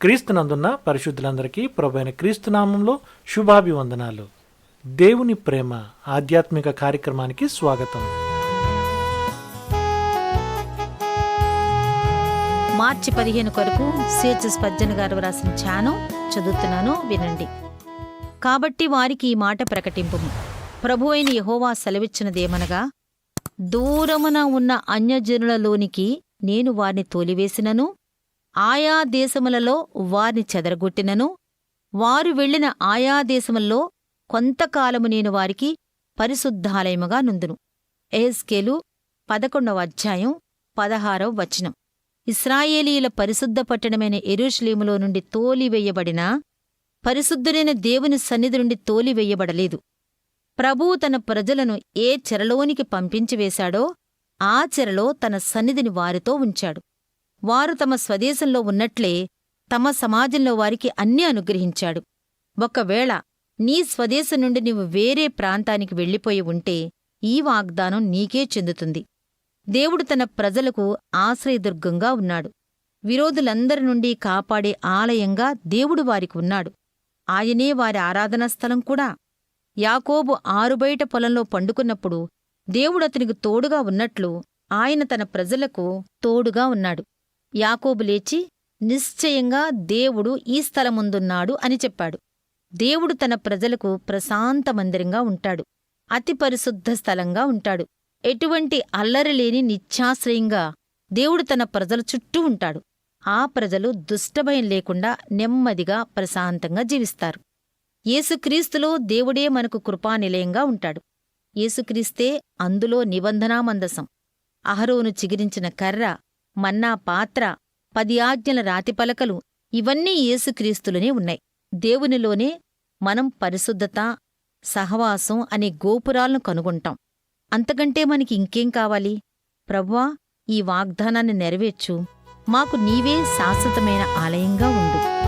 క్రీస్తునందున్న పరిశుద్ధులందరికీ ప్రభైన క్రీస్తునామంలో శుభాభివందనాలు. దేవుని ప్రేమ ఆధ్యాత్మిక కార్యక్రమానికి స్వాగతం. మార్చి పదిహేను కొరకు సిహెచ్ఎస్ పజ్జన్ గారు రాసిన ఛానం చదువుతున్నాను వినండి. కాబట్టి వారికి ఈ మాట ప్రకటింపు ప్రభు అయిన యహోవా సెలవిచ్చినదేమనగా దూరమున ఉన్న అన్యజనులలోనికి నేను వారిని తోలివేసినను ఆయా దేశములలో వారిని చెదరగొట్టినను. వారు వెళ్ళిన ఆయా దేశములలో కొంతకాలము నేను వారికి పరిశుద్ధాలయముగా నుందును. ఎహెస్కేలు పదకొండవ అధ్యాయం పదహారవ వచనం. ఇస్రాయేలీల పరిశుద్ధ పట్టణమైన ఎరుషలేములో నుండి తోలివేయబడిన పరిశుద్ధుడైన దేవుని సన్నిధి నుండి తోలివేయబడలేదు ప్రభువు తన ప్రజలను ఏ చెరలోనికి పంపించివేశాడో ఆ చెరలో తన సన్నిధిని వారితో ఉంచాడు. వారు తమ స్వదేశంలో ఉన్నట్లే తమ సమాజంలో వారికి అన్నీ అనుగ్రహించాడు. ఒకవేళ నీ స్వదేశం నుండి నీవు వేరే ప్రాంతానికి వెళ్ళిపోయి ఉంటే ఈ వాగ్దానం నీకే చెందుతుంది. దేవుడు తన ప్రజలకు ఆశ్రయదుర్గంగా ఉన్నాడు. విరోధులందరి నుండి కాపాడే ఆలయంగా దేవుడు వారికి ఉన్నాడు. ఆయనే వారి ఆరాధనా స్థలం కూడా. యాకోబు ఆరుబయట పొలంలో పండుకున్నప్పుడు దేవుడతనికి తోడుగా ఉన్నట్లు ఆయన తన ప్రజలకు తోడుగా ఉన్నాడు. యాకోబు లేచి నిశ్చయంగా దేవుడు ఈ స్థలముందున్నాడు అని చెప్పాడు. దేవుడు తన ప్రజలకు ప్రశాంత మందిరంగా ఉంటాడు. అతి పరిశుద్ధ స్థలంగా ఉంటాడు. ఎటువంటి అల్లరిలేని నిత్యాశ్రయంగా దేవుడు తన ప్రజల చుట్టూ ఉంటాడు. ఆ ప్రజలు దుష్టభయం లేకుండా నెమ్మదిగా ప్రశాంతంగా జీవిస్తారు. యేసుక్రీస్తులో దేవుడే మనకు కృపానిలయంగా ఉంటాడు. యేసుక్రీస్తే అందులో నిబంధనామందసం. అహరోను చిగిరించిన కర్ర మన్నా పాత్ర పది ఆజ్ఞల రాతిపలకలు ఇవన్నీ యేసుక్రీస్తులోనే ఉన్నాయి. దేవునిలోనే మనం పరిశుద్ధత సహవాసం అనే గోపురాలను కనుగొంటాం. అంతకంటే మనకి ఇంకేం కావాలి? ప్రభువా ఈ వాగ్దానాన్ని నెరవేర్చు. మాకు నీవే శాశ్వతమైన ఆలయంగా ఉండు.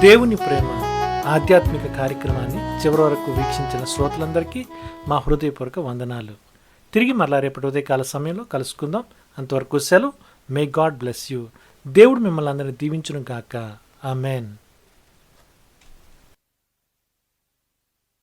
దేవుని ప్రేమ ఆధ్యాత్మిక కార్యక్రమాన్ని చివరి వరకు వీక్షించిన శ్రోతలందరికీ మా హృదయపూర్వక వందనాలు. తిరిగి మరలా రేపటి ఉదయకాల సమయంలో కలుసుకుందాం. అంతవరకు సెలవు. మే గాడ్ బ్లెస్ యూ దేవుడు మిమ్మల్ని అందరినీ దీవించును గాక. ఆమెన్